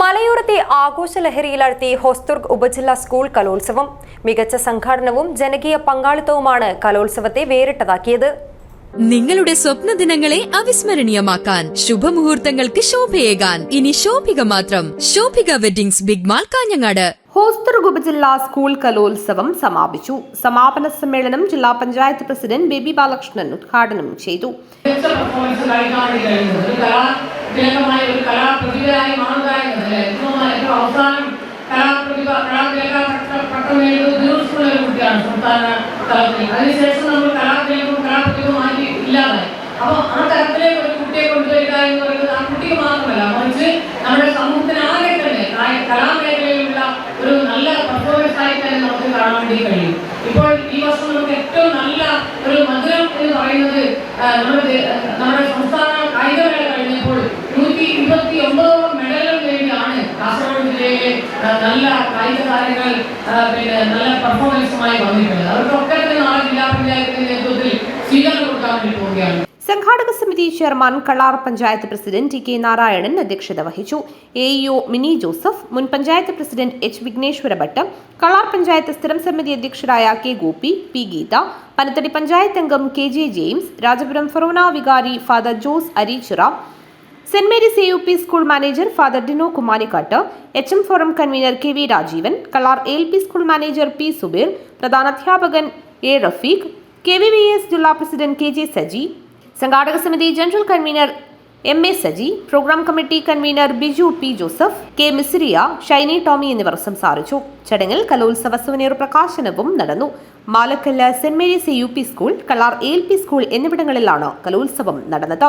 മലയോരത്തെ ആഘോഷലഹരിയിലാഴ്ത്തി ഹോസ്ദുർഗ് ഉപജില്ലാ സ്കൂൾ കലോത്സവം. മികച്ച സംഘാടനവും ജനകീയ പങ്കാളിത്തവുമാണ് കലോത്സവത്തെ വേറിട്ടതാക്കിയത്. നിങ്ങളുടെ സ്വപ്ന ദിനങ്ങളെ അവിസ്മരണീയമാക്കാൻ ശുഭമുഹൂർത്തങ്ങൾക്ക് ശോഭയേകാൻ. ഇനി ശോഭിക മാത്രം. Shobhika weddings big mall Kanhangad. Hosdurg ഉപജില്ലാ സ്കൂൾ കലോത്സവം സമാപിച്ചു. സമാപന സമ്മേളനം ജില്ലാ പഞ്ചായത്ത് പ്രസിഡന്റ് ബേബി ബാലകൃഷ്ണൻ ഉദ്ഘാടനം ചെയ്തു മികച്ച പെർഫോമൻസ് കാണിക്കാൻ വേണ്ടി കഴിയുന്നത് ഒരു കലാ തിലകമായ ഒരു കലാപ്രതിഭയായി മാറുക എന്നതല്ലേ ഏറ്റവും ഏറ്റവും അവസാനം കലാപ്രതിഭ കലാതിലക ദൂർ സ്കൂളിലെ ഒരു കുട്ടിയാണ് സംസ്ഥാന തലത്തിൽ അതിനുശേഷം നമ്മൾ കലാതിലകവും കലാപ്രതിഭ മാറ്റി ഇല്ലാതായി. അപ്പോൾ ആ തരത്തിലേക്ക് ഒരു കുട്ടിയെ കൊണ്ടുവരിക എന്ന് പറയുന്നത് ആ കുട്ടിക്ക് മാത്രമല്ല മറിച്ച് നമ്മുടെ സമൂഹത്തിന് ആകെ തന്നെ കലാമേഖലയിലുള്ള ഒരു നല്ല പെർഫോമൻസ് ആയി തന്നെ നമുക്ക് കാണാൻ വേണ്ടി കഴിയും. ഇപ്പോൾ ഈ വർഷം നമുക്ക് ഏറ്റവും നല്ല ഒരു മധുരം എന്ന് പറയുന്നത് നമ്മുടെ നമ്മുടെ നല്ല കായിക താരങ്ങൾ പിന്നെ നല്ല പെർഫോമൻസുമായി വന്നിട്ടുള്ളത് അവർക്കൊക്കെ നാളെ ജില്ലാ പഞ്ചായത്തിന്റെ നേതൃത്വത്തിൽ സ്വീകരണം കൊടുക്കാൻ വേണ്ടി പോവുകയാണ്. സംഘാടക സമിതി chairman Kallar panchayat president T K Narayanan അധ്യക്ഷത വഹിച്ചു. എ ഇഒ മിനി ജോസഫ് മുൻ പഞ്ചായത്ത് പ്രസിഡന്റ് എച്ച് വിഘ്നേശ്വര ഭട്ട് കളാർ പഞ്ചായത്ത് സ്ഥിരം സമിതി അധ്യക്ഷരായ കെ ഗോപി പി ഗീത പനത്തടി പഞ്ചായത്ത് അംഗം K J James Rajapuram forane വികാരി father Jose Areechira Saint Mary's A U P school manager father Dino Kumanikkat H M forum convener K V Rajeevan Kallar L P school manager P Subeer പ്രധാനാധ്യാപകൻ A Rafeeq K V V S ജില്ലാ president K J Saji സംഘാടക സമിതി general convener M A Saji programme committee convener Biju P Joseph K Misriya Shiny Tomy എന്നിവർ സംസാരിച്ചു. ചടങ്ങിൽ കലോത്സവ souvenir പ്രകാശനവും നടന്നു. Malakkallu Saint Mary's U P school Kallar L P school എന്നിവിടങ്ങളിലാണ് കലോത്സവം നടന്നത്.